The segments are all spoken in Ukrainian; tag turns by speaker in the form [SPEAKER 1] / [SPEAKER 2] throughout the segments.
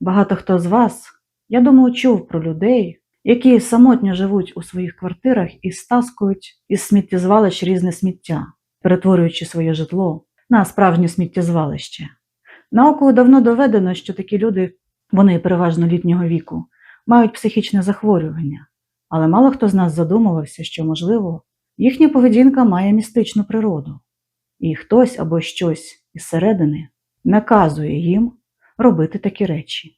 [SPEAKER 1] Багато хто з вас, я думаю, чув про людей, які самотньо живуть у своїх квартирах і стаскують із сміттєзвалищ різне сміття, перетворюючи своє житло на справжнє сміттєзвалище. Наукою давно доведено, що такі люди, вони переважно літнього віку, мають психічне захворювання, але мало хто з нас задумувався, що, можливо, їхня поведінка має містичну природу, і хтось або щось із середини наказує їм робити такі речі.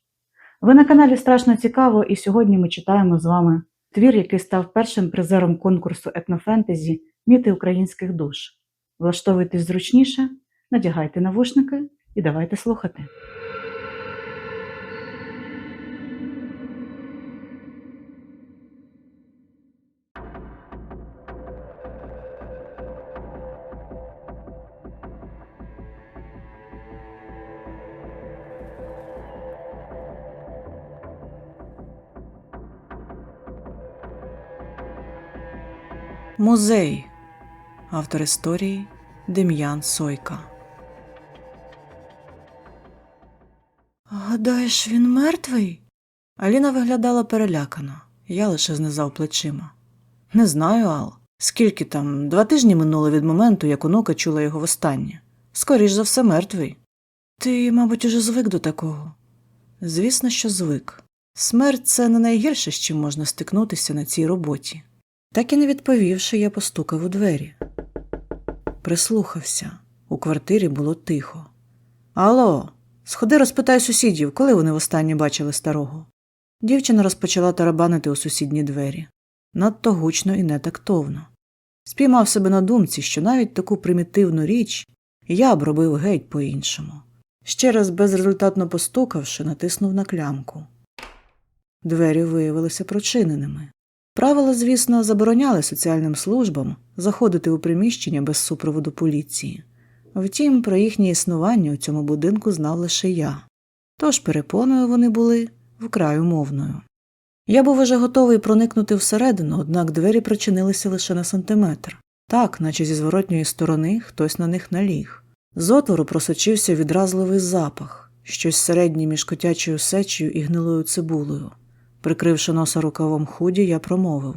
[SPEAKER 1] Ви на каналі Страшно цікаво, і сьогодні ми читаємо з вами твір, який став першим призером конкурсу етнофентезі Міти українських душ. Влаштовуйтесь зручніше, надягайте навушники і давайте слухати.
[SPEAKER 2] Музей. Автор історії Дем'ян Сойка. Гадаєш, він мертвий? Аліна виглядала перелякано. Я лише знизав плечима. Не знаю, Ал. Скільки там, два тижні минуло від моменту, як онука чула його востаннє. Скоріш за все, мертвий. Ти, мабуть, уже звик до такого. Звісно, що звик. Смерть це не найгірше, з чим можна стикнутися на цій роботі. Так і не відповівши, я постукав у двері. Прислухався. У квартирі було тихо. Алло, сходи розпитай сусідів, коли вони востаннє бачили старого. Дівчина розпочала тарабанити у сусідні двері. Надто гучно і нетактовно. Спіймав себе на думці, що навіть таку примітивну річ я б робив геть по-іншому. Ще раз безрезультатно постукавши, натиснув на клямку. Двері виявилися прочиненими. Правила, звісно, забороняли соціальним службам заходити у приміщення без супроводу поліції. Втім, про їхнє існування у цьому будинку знав лише я, тож перепоною вони були вкрай умовною. Я був уже готовий проникнути всередину, однак двері прочинилися лише на сантиметр, так, наче зі зворотньої сторони хтось на них наліг. З отвору просочився відразливий запах, щось середнє між котячою сечею і гнилою цибулею. Прикривши носа рукавом худі, я промовив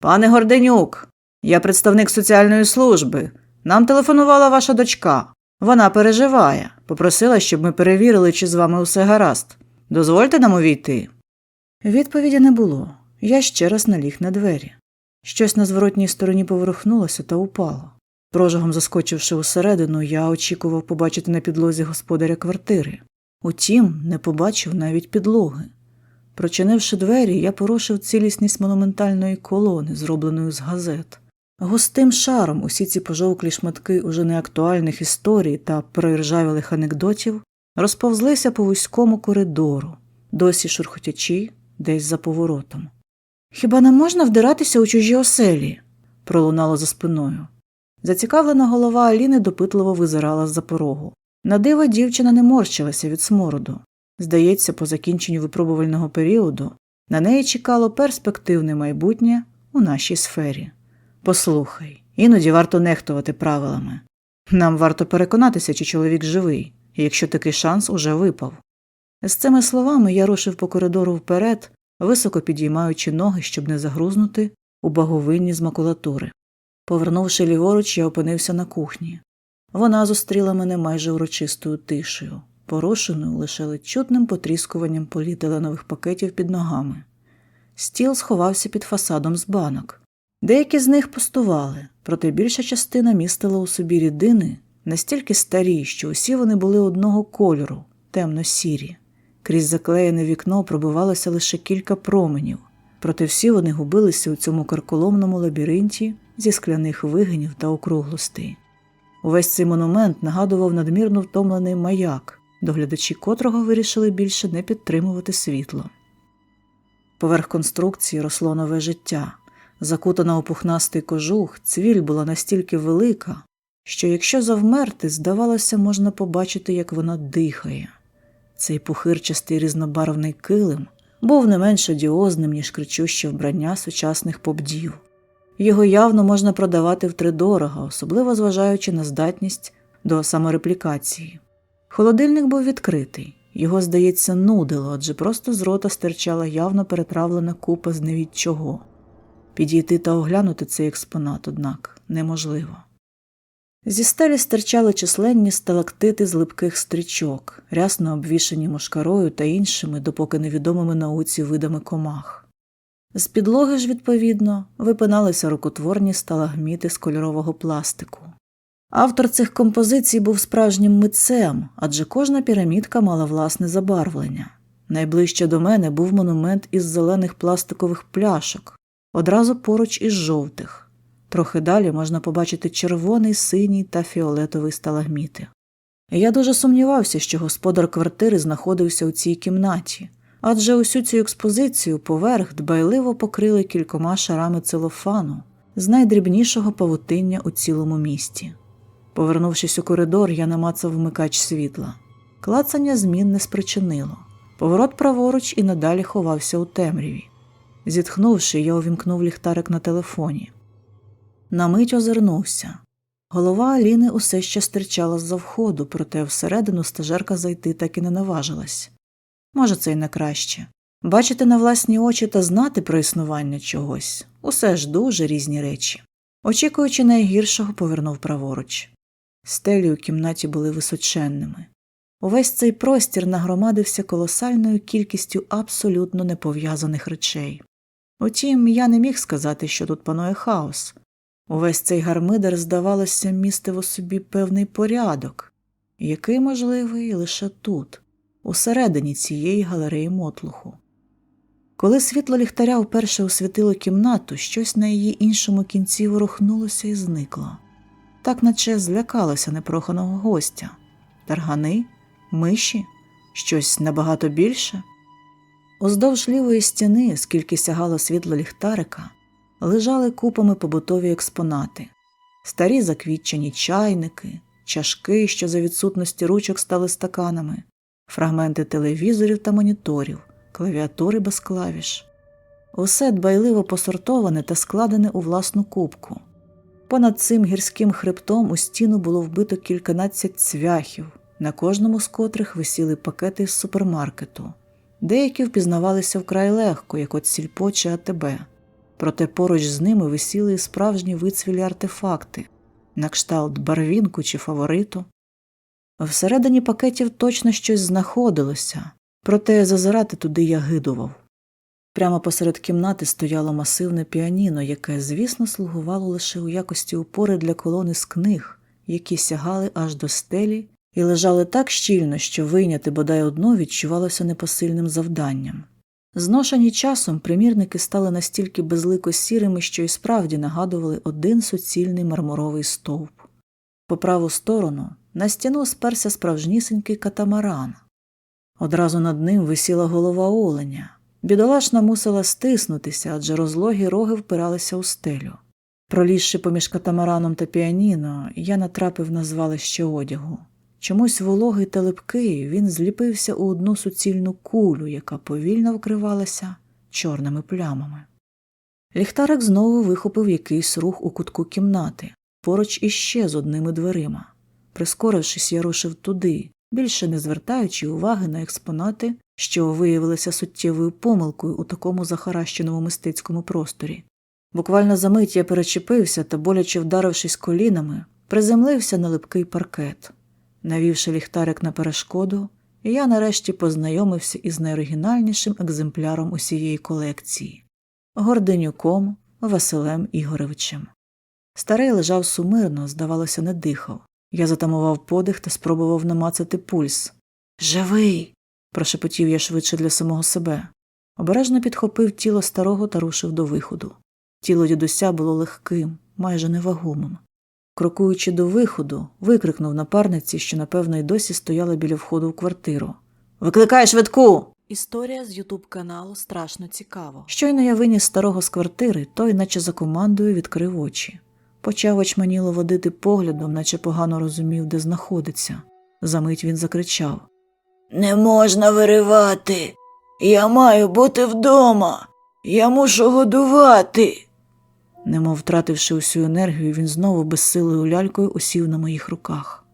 [SPEAKER 2] Пане Горденюк, я представник соціальної служби. Нам телефонувала ваша дочка. Вона переживає. Попросила, щоб ми перевірили, чи з вами усе гаразд. Дозвольте нам увійти. Відповіді не було. Я ще раз наліг на двері. Щось на зворотній стороні поворухнулося та упало. Прожогом заскочивши усередину, я очікував побачити на підлозі господаря квартири. Утім, не побачив навіть підлоги. Прочинивши двері, я порушив цілісність монументальної колони, зробленої з газет. Густим шаром усі ці пожовклі шматки уже неактуальних історій та проіржавілих анекдотів розповзлися по вузькому коридору, досі шурхотячи десь за поворотом. Хіба не можна вдиратися у чужі оселі? пролунало за спиною. Зацікавлена голова Аліни допитливо визирала з-за порогу. На диво дівчина не морщилася від смороду. Здається, по закінченню випробувального періоду на неї чекало перспективне майбутнє у нашій сфері. Послухай, іноді варто нехтувати правилами. Нам варто переконатися, чи чоловік живий, якщо такий шанс уже випав. З цими словами я рушив по коридору вперед, високо підіймаючи ноги, щоб не загрузнути у баговинні з макулатури. Повернувши ліворуч, я опинився на кухні. Вона зустріла мене майже урочистою тишею, порушеною лише ледь чутним потріскуванням поліетиленових пакетів під ногами. Стіл сховався під фасадом з банок. Деякі з них пустували, проте більша частина містила у собі рідини настільки старі, що усі вони були одного кольору, темно-сірі. Крізь заклеєне вікно пробивалося лише кілька променів, проте всі вони губилися у цьому карколомному лабіринті зі скляних вигинів та округлостей. Увесь цей монумент нагадував надмірно втомлений маяк, доглядачі котрого вирішили більше не підтримувати світло. Поверх конструкції росло нове життя. Закутана у пухнастий кожух, цвіль була настільки велика, що якщо завмерти, здавалося, можна побачити, як вона дихає. Цей пухирчастий різнобарвний килим був не менш одіозним, ніж кричуще вбрання сучасних побдів. Його явно можна продавати втридорога, особливо зважаючи на здатність до самореплікації. Холодильник був відкритий, Його, здається, нудило, адже просто з рота стирчала явно перетравлена купа з невідь чого. Підійти та оглянути цей експонат, однак, неможливо. Зі стелі стирчали численні сталактити з липких стрічок, рясно обвішані мошкарою та іншими, допоки невідомими науці видами комах. З підлоги ж, відповідно, випиналися рукотворні сталагміти з кольорового пластику. Автор цих композицій був справжнім митцем, адже кожна пірамідка мала власне забарвлення. Найближче до мене був монумент із зелених пластикових пляшок, одразу поруч із жовтих. Трохи далі можна побачити червоний, синій та фіолетовий сталагміти. Я дуже сумнівався, що господар квартири знаходився у цій кімнаті, адже усю цю експозицію поверх дбайливо покрили кількома шарами целофану з найдрібнішого павутиння у цілому місті. Повернувшись у коридор, я намацав вмикач світла. Клацання змін не спричинило. Поворот праворуч і надалі ховався у темряві. Зітхнувши, я увімкнув ліхтарик на телефоні. На мить озирнувся. Голова Аліни усе ще стирчала з-за входу, проте всередину стажерка зайти так і не наважилась. Може, це й не краще. Бачити на власні очі та знати про існування чогось усе ж дуже різні речі. Очікуючи найгіршого, повернув праворуч. Стелі у кімнаті були височенними. Увесь цей простір нагромадився колосальною кількістю абсолютно непов'язаних речей. Утім, я не міг сказати, що тут панує хаос. Увесь цей гармидер, здавалося, містив у собі певний порядок, який можливий лише тут, усередині цієї галереї мотлуху. Коли світло ліхтаря вперше освітило кімнату, щось на її іншому кінці ворухнулося і зникло, так наче злякалося непроханого гостя таргани, миші, щось набагато більше. Уздовж лівої стіни, скільки сягало світло ліхтарика, лежали купами побутові експонати, старі заквітчені чайники, чашки, що за відсутності ручок стали стаканами, фрагменти телевізорів та моніторів, клавіатури без клавіш. Усе дбайливо посортоване та складене у власну кубку. Понад цим гірським хребтом у стіну було вбито кільканадцять цвяхів, на кожному з котрих висіли пакети з супермаркету. Деякі впізнавалися вкрай легко, як от сільпо чи АТБ. Проте поруч з ними висіли і справжні вицвілі артефакти, на кшталт барвінку чи фавориту. Всередині пакетів точно щось знаходилося, проте зазирати туди я гидував. Прямо посеред кімнати стояло масивне піаніно, яке, звісно, слугувало лише у якості опори для колони з книг, які сягали аж до стелі і лежали так щільно, що вийняти бодай одну відчувалося непосильним завданням. Зношені часом примірники стали настільки безлико сірими, що і справді нагадували один суцільний мармуровий стовп. По праву сторону на стіну сперся справжнісінький катамаран. Одразу над ним висіла голова оленя. Бідолашна мусила стиснутися, адже розлогі роги впиралися у стелю. Пролізши поміж катамараном та піаніно, я натрапив на звалище одягу. Чомусь вологий та липкий він зліпився у одну суцільну кулю, яка повільно вкривалася чорними плямами. Ліхтарик знову вихопив якийсь рух у кутку кімнати, поруч іще з одними дверима. Прискорившись, я рушив туди, більше не звертаючи уваги на експонати, що виявилися суттєвою помилкою у такому захаращеному мистецькому просторі. Буквально за мить я перечепився та, боляче вдарившись колінами, приземлився на липкий паркет. Навівши ліхтарик на перешкоду, я нарешті познайомився із найоригінальнішим екземпляром усієї колекції Горденюком Василем Ігоревичем. Старий лежав сумирно, здавалося, не дихав. Я затамував подих та спробував намацати пульс. Живий. Прошепотів я швидше для самого себе. Обережно підхопив тіло старого та рушив до виходу. Тіло дідуся було легким, майже невагомим. Крокуючи до виходу, викрикнув напарниці, що напевно й досі стояла біля входу в квартиру. Викликай швидку. Історія з Ютуб каналу страшно цікаво. Щойно я виніс старого з квартири, той, наче за командою, відкрив очі. Почав очманіло водити поглядом, наче погано розумів, де знаходиться. Замить він закричав Не можна виривати. Я маю бути вдома. Я мушу годувати. Немов втративши усю енергію, він знову безсилою лялькою усів на моїх руках.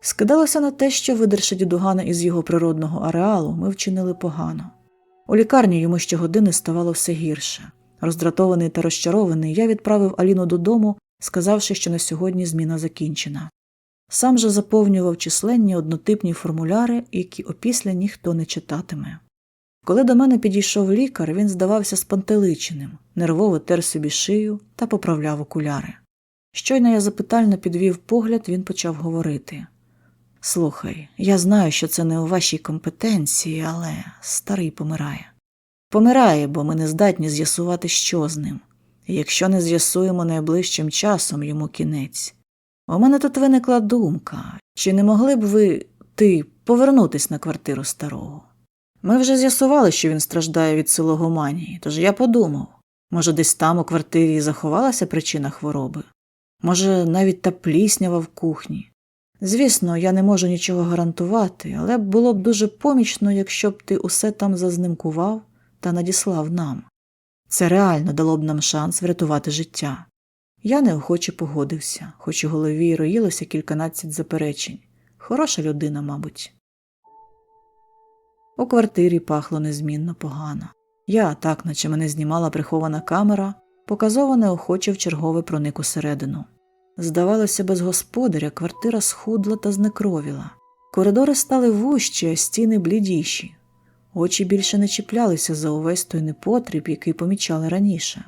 [SPEAKER 2] Скидалося на те, що, видерши дідугана із його природного ареалу, ми вчинили погано. У лікарні йому щогодини ставало все гірше. Роздратований та розчарований, я відправив Аліну додому, сказавши, що на сьогодні зміна закінчена. Сам же заповнював численні однотипні формуляри, які опісля ніхто не читатиме. Коли до мене підійшов лікар, він здавався спантеличеним, нервово тер собі шию та поправляв окуляри. Щойно я запитально підвів погляд, він почав говорити. Слухай, я знаю, що це не у вашій компетенції, але старий помирає. Помирає, бо ми не здатні з'ясувати, що з ним. І якщо не з'ясуємо найближчим часом йому кінець. У мене тут виникла думка, чи не могли б ви, ти, повернутись на квартиру старого? Ми вже з'ясували, що він страждає від силогоманії, тож я подумав, може, десь там у квартирі заховалася причина хвороби? Може, навіть та пліснява в кухні? Звісно, я не можу нічого гарантувати, але було б дуже помічно, якщо б ти усе там зазнимкував та надіслав нам. Це реально дало б нам шанс врятувати життя. Я неохоче погодився, хоч у голові роїлося кільканадцять заперечень. Хороша людина, мабуть. У квартирі пахло незмінно погано. Я, так, наче мене знімала прихована камера, показово неохоче вчергове проник усередину. Здавалося, без господаря квартира схудла та знекровіла. Коридори стали вужчі, а стіни блідіші. Очі більше не чіплялися за увесь той непотріб, який помічали раніше.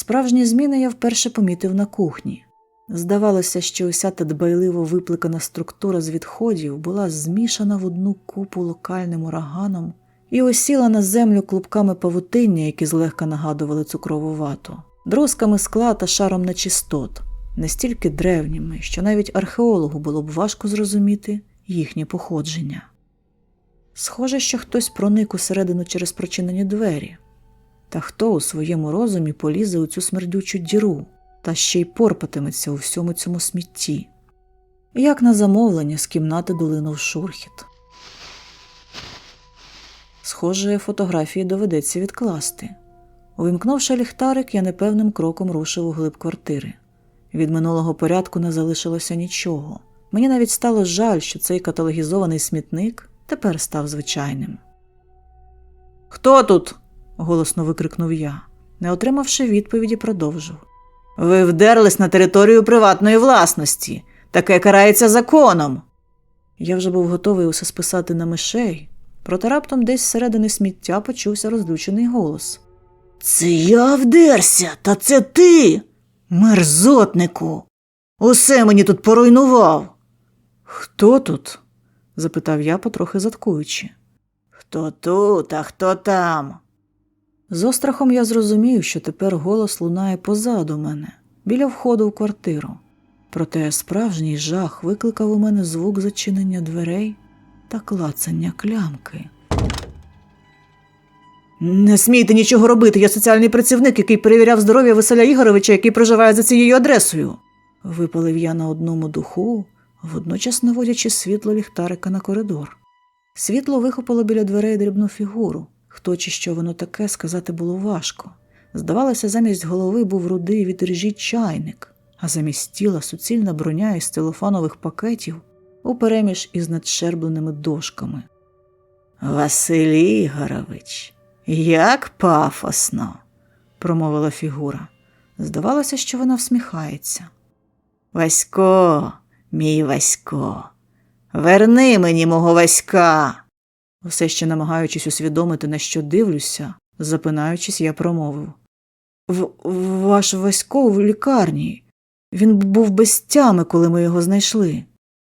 [SPEAKER 2] Справжні зміни я вперше помітив на кухні. Здавалося, що уся та дбайливо випликана структура з відходів була змішана в одну купу локальним ураганом і осіла на землю клубками павутиння, які злегка нагадували цукрову вату, друзками скла та шаром нечистот, настільки древніми, що навіть археологу було б важко зрозуміти їхнє походження. Схоже, що хтось проник усередину через прочинені двері. Та хто у своєму розумі полізе у цю смердючу діру та ще й порпатиметься у всьому цьому смітті? Як на замовлення з кімнати долинув шурхіт. Схоже, фотографії доведеться відкласти. Увімкнувши ліхтарик, я непевним кроком рушив у глиб квартири. Від минулого порядку не залишилося нічого. Мені навіть стало жаль, що цей каталогізований смітник тепер став звичайним. Хто тут? Голосно викрикнув я. Не отримавши відповіді, продовжив. Ви вдерлись на територію приватної власності. Таке карається законом. Я вже був готовий усе списати на мишей, проте раптом десь зсередини сміття почувся розлючений голос. Це я вдерся, та це ти, мерзотнику. Усе мені тут поруйнував. Хто тут? запитав я, потрохи заткуючи. Хто тут, а хто там? З острахом я зрозумів, що тепер голос лунає позаду мене, біля входу в квартиру. Проте справжній жах викликав у мене звук зачинення дверей та клацання клямки. Не смійте нічого робити, я соціальний працівник, який перевіряв здоров'я Василя Ігоровича, який проживає за цією адресою. Випалив я на одному духу, водночас наводячи світло ліхтарика на коридор. Світло вихопило біля дверей дрібну фігуру. Хто чи що воно таке, сказати було важко. Здавалося, замість голови був рудий від ржі чайник, а замість тіла суцільна броня із целофанових пакетів упереміж із надшербленими дошками. Василь Ігорович, як пафосно, промовила фігура. Здавалося, що вона всміхається. Васько, мій Васько, верни мені мого Васька. Усе ще намагаючись усвідомити, на що дивлюся, запинаючись, я промовив. В, ваш Васько в лікарні. Він був без тями, коли ми його знайшли.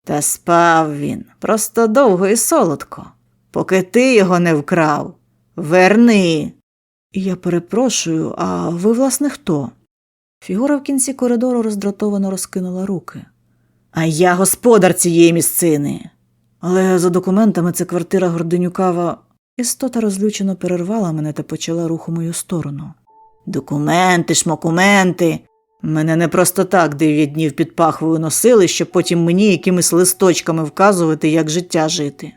[SPEAKER 2] Та спав він просто довго і солодко, поки ти його не вкрав. Верни. Я перепрошую, а ви, власне, хто? Фігура в кінці коридору роздратовано розкинула руки. А я господар цієї місцини. Але за документами це квартира Горденюкава. Істота розлючено перервала мене та почала рух у мою сторону. Документи, шмокументи. Мене не просто так дев'ять днів під пахвою носили, щоб потім мені якимись листочками вказувати, як життя жити.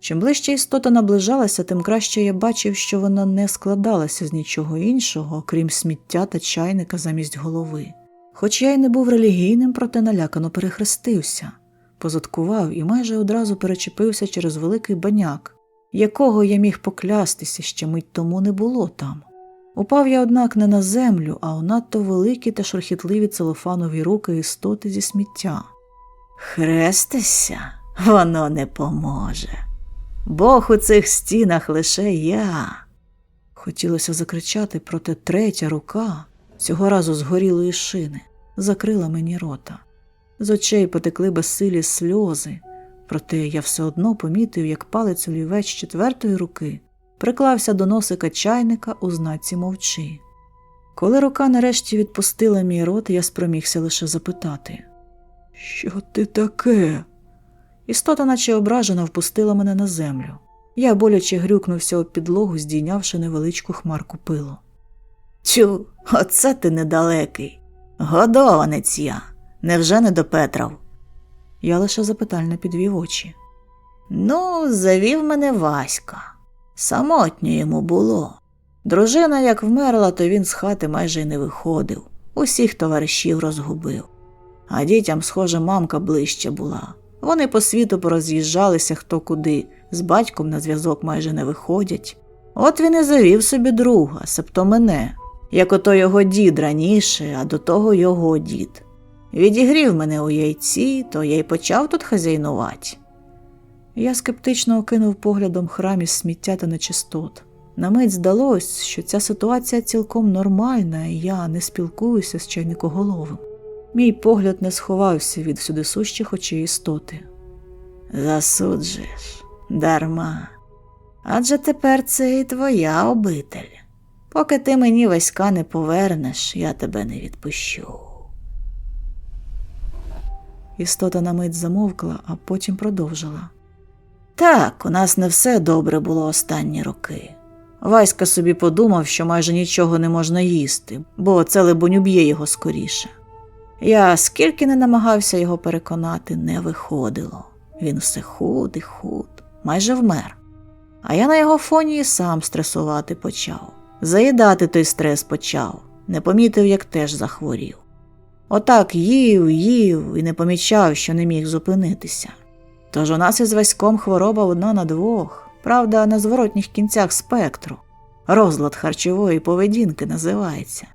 [SPEAKER 2] Чим ближче істота наближалася, тим краще я бачив, що вона не складалася з нічого іншого, окрім сміття та чайника замість голови. Хоч я й не був релігійним, проте налякано перехрестився. Позадкував і майже одразу перечепився через великий баняк, якого я міг поклястися, ще мить тому не було там. Упав я, однак, не на землю, а у надто великі та шурхітливі целофанові руки істоти зі сміття. Хрестися, воно не поможе. Бог у цих стінах лише я. Хотілося закричати, проте третя рука, цього разу з горілої шини, закрила мені рота. З очей потекли безсилі сльози, проте я все одно помітив, як палець олівець четвертої руки приклався до носика чайника у знаці мовчи. Коли рука нарешті відпустила мій рот, я спромігся лише запитати Що ти таке? Істота, наче ображена, впустила мене на землю. Я боляче грюкнувся об підлогу, здійнявши невеличку хмарку пилу. Тю, оце ти недалекий. Годованець я. Невже не допетрав? Я лише запитально підвів очі. Ну, завів мене Васька. Самотньо йому було. Дружина як вмерла, то він з хати майже й не виходив, усіх товаришів розгубив. А дітям, схоже, мамка ближче була. Вони по світу пороз'їжджалися хто куди, з батьком на зв'язок майже не виходять. От він і завів собі друга, себто мене, як ото його дід раніше, а до того його дід. Відігрів мене у яйці, то я й почав тут хазяйнувати. Я скептично окинув поглядом храм із сміття та нечистот. На мить здалось, що ця ситуація цілком нормальна, і я не спілкуюся з чайникоголовим. Мій погляд не сховався від всюдисущих очей істоти. Засуджуєш, дарма. Адже тепер це і твоя обитель. Поки ти мені васька не повернеш, я тебе не відпущу. Істота на мить замовкла, а потім продовжила. Так, у нас не все добре було останні роки. Васька собі подумав, що майже нічого не можна їсти, бо це, либонь, уб'є його скоріше. Я скільки не намагався його переконати, не виходило. Він все худ і худ, майже вмер. А я на його фоні і сам стресувати почав. Заїдати той стрес почав, не помітив, як теж захворів. Отак їв, їв і не помічав, що не міг зупинитися. Тож у нас із Васьком хвороба одна на двох, правда, на зворотніх кінцях спектру. Розлад харчової поведінки називається.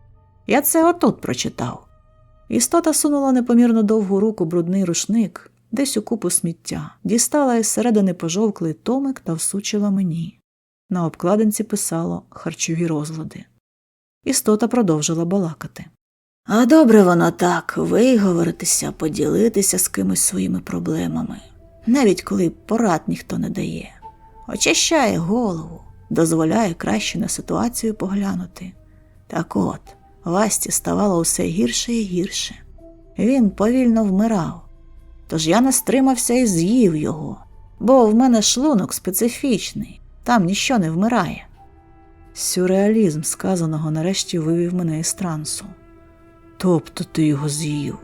[SPEAKER 2] Я це отут прочитав. Істота сунула непомірно довгу руку брудний рушник, десь у купу сміття, дістала із середини пожовклий томик та всучила мені. На обкладинці писало харчові розлади. Істота продовжила балакати. А добре воно так виговоритися, поділитися з кимось своїми проблемами, навіть коли порад ніхто не дає. Очищає голову, дозволяє краще на ситуацію поглянути. Так от, Васті ставало усе гірше і гірше. Він повільно вмирав. Тож я не стримався і з'їв його, бо в мене шлунок специфічний, там ніщо не вмирає. Сюрреалізм сказаного нарешті вивів мене із трансу. Тобто ти його з'їв?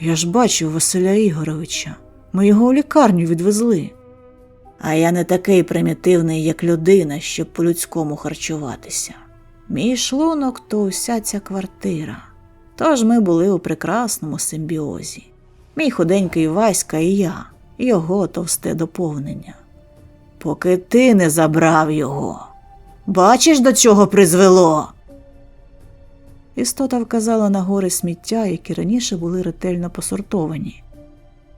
[SPEAKER 2] Я ж бачив Василя Ігоровича. Ми його у лікарню відвезли. А я не такий примітивний, як людина, щоб по-людському харчуватися. Мій шлунок то уся ця квартира. Тож ми були у прекрасному симбіозі. Мій худенький Васька і я, його товсте доповнення. Поки ти не забрав його. Бачиш, до чого призвело? Істота вказала на гори сміття, які раніше були ретельно посортовані.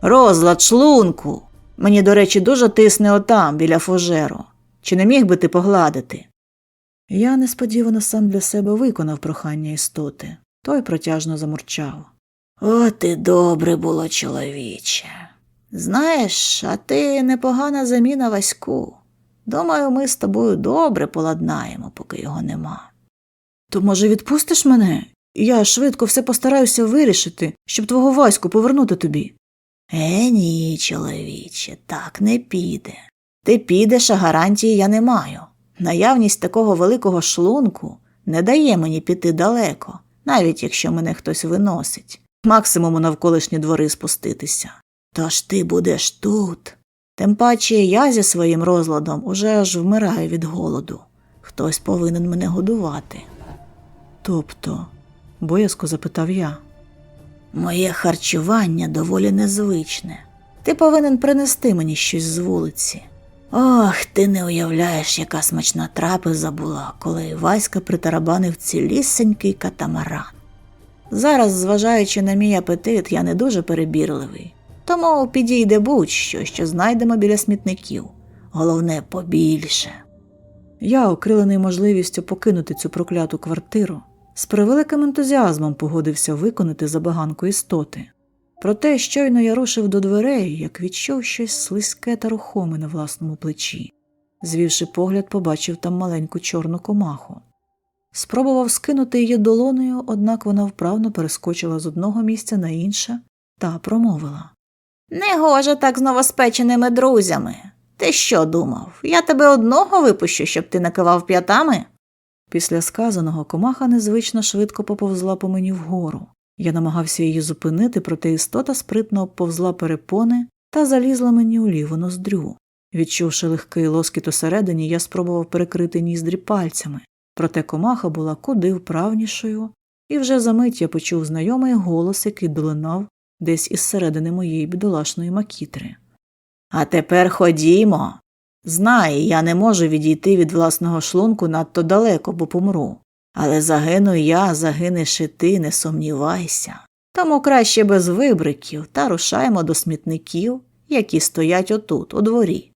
[SPEAKER 2] Розлад шлунку. Мені, до речі, дуже тисне отам, біля фужеру. Чи не міг би ти погладити? Я несподівано сам для себе виконав прохання істоти. Той протяжно замурчав. От і добре було, чоловіче. Знаєш, а ти непогана заміна Ваську. Думаю, ми з тобою добре поладнаємо, поки його нема. То, може, відпустиш мене? Я швидко все постараюся вирішити, щоб твого Ваську повернути тобі. Е, ні, чоловіче, так не піде. Ти підеш, а гарантії я не маю. Наявність такого великого шлунку не дає мені піти далеко, навіть якщо мене хтось виносить, максимум у навколишні двори спуститися. Тож ти будеш тут. Тим паче я зі своїм розладом уже аж вмираю від голоду. Хтось повинен мене годувати. Тобто, боязко запитав я. Моє харчування доволі незвичне. Ти повинен принести мені щось з вулиці. Ох, ти не уявляєш, яка смачна трапеза була, коли Васька притарабанив цілісенький катамаран. Зараз, зважаючи на мій апетит, я не дуже перебірливий. Тому підійде будь-що, що знайдемо біля смітників. Головне побільше. Я, окрилений можливістю покинути цю прокляту квартиру, з превеликим ентузіазмом погодився виконати забаганку істоти. Проте щойно я рушив до дверей, як відчув щось слизьке та рухоме на власному плечі. Звівши погляд, побачив там маленьку чорну комаху. Спробував скинути її долонею, однак вона вправно перескочила з одного місця на інше та промовила. Негоже так з новоспеченими друзями. Ти що думав? Я тебе одного випущу, щоб ти накивав п'ятами? Після сказаного комаха незвично швидко поповзла по мені вгору. Я намагався її зупинити, проте істота спритно обповзла перепони та залізла мені у ліву ноздрю. Відчувши легкий лоскіт усередині, я спробував перекрити ніздрі пальцями, проте комаха була куди вправнішою, і вже за мить я почув знайомий голос, який долинав десь із середини моєї бідолашної макітри. А тепер ходімо. Знай, я не можу відійти від власного шлунку надто далеко, бо помру. Але загину я, загинеш і ти, не сумнівайся. Тому краще без вибриків та рушаємо до смітників, які стоять отут, у дворі.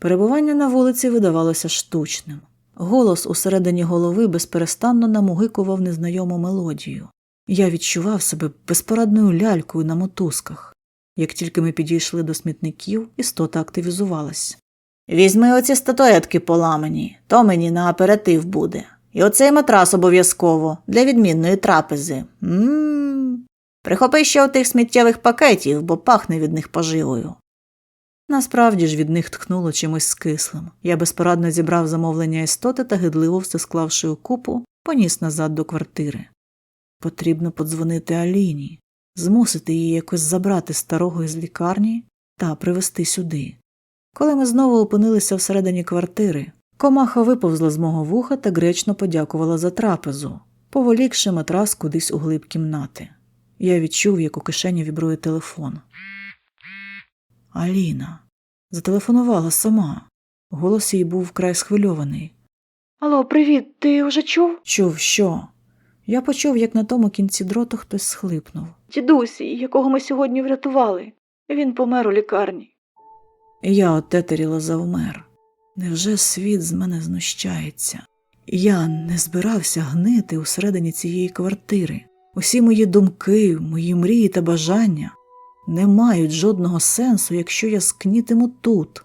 [SPEAKER 2] Перебування на вулиці видавалося штучним. Голос усередині голови безперестанно намугикував незнайому мелодію. Я відчував себе безпорадною лялькою на мотузках. Як тільки ми підійшли до смітників, істота активізувалась. Візьми оці статуетки поламані, то мені на аперитив буде. І оцей матрас обов'язково для відмінної трапези. Мм. Прихопи ще отих сміттєвих пакетів, бо пахне від них поживою. Насправді ж від них тхнуло чимось скислим. Я безпорадно зібрав замовлення істоти та гидливо все склавши у купу, поніс назад до квартири. Потрібно подзвонити Аліні, змусити її якось забрати старого із лікарні та привезти сюди. Коли ми знову опинилися всередині квартири, комаха виповзла з мого вуха та гречно подякувала за трапезу, поволікши матрас кудись у глиб кімнати. Я відчув, як у кишені вібрує телефон. Аліна зателефонувала сама. Голос її був вкрай схвильований.
[SPEAKER 1] Алло, привіт, ти вже чув?
[SPEAKER 2] Чув, що? Я почув, як на тому кінці дроту хтось схлипнув.
[SPEAKER 1] Дідусі, якого ми сьогодні врятували. Він помер у лікарні.
[SPEAKER 2] Я отетеріла завмер. Невже світ з мене знущається? Я не збирався гнити усередині цієї квартири. Усі мої думки, мої мрії та бажання не мають жодного сенсу, якщо я скнітиму тут.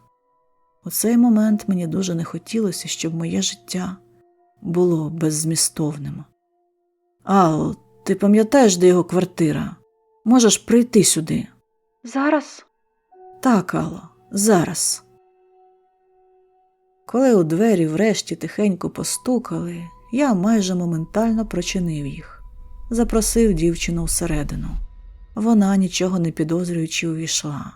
[SPEAKER 2] У цей момент мені дуже не хотілося, щоб моє життя було беззмістовним. Ал, ти пам'ятаєш, де його квартира? Можеш прийти сюди.
[SPEAKER 1] Зараз?
[SPEAKER 2] Так, Алло, зараз. Коли у двері врешті тихенько постукали, я майже моментально прочинив їх, запросив дівчину всередину. Вона, нічого не підозрюючи, увійшла.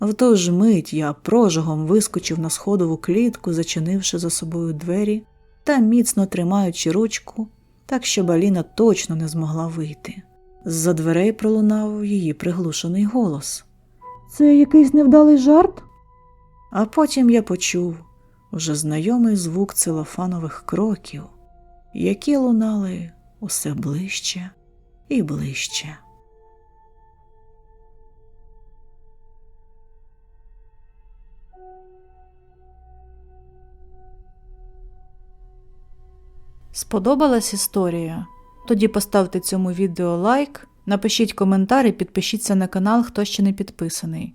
[SPEAKER 2] В ту ж мить я прожогом вискочив на сходову клітку, зачинивши за собою двері та міцно тримаючи ручку, так щоб Аліна точно не змогла вийти. З-за дверей пролунав її приглушений голос.
[SPEAKER 1] Це якийсь невдалий жарт?
[SPEAKER 2] А потім я почув уже знайомий звук целофанових кроків, які лунали усе ближче і ближче.
[SPEAKER 1] Сподобалась історія? Тоді поставте цьому відео лайк, напишіть коментар і підпишіться на канал, хто ще не підписаний.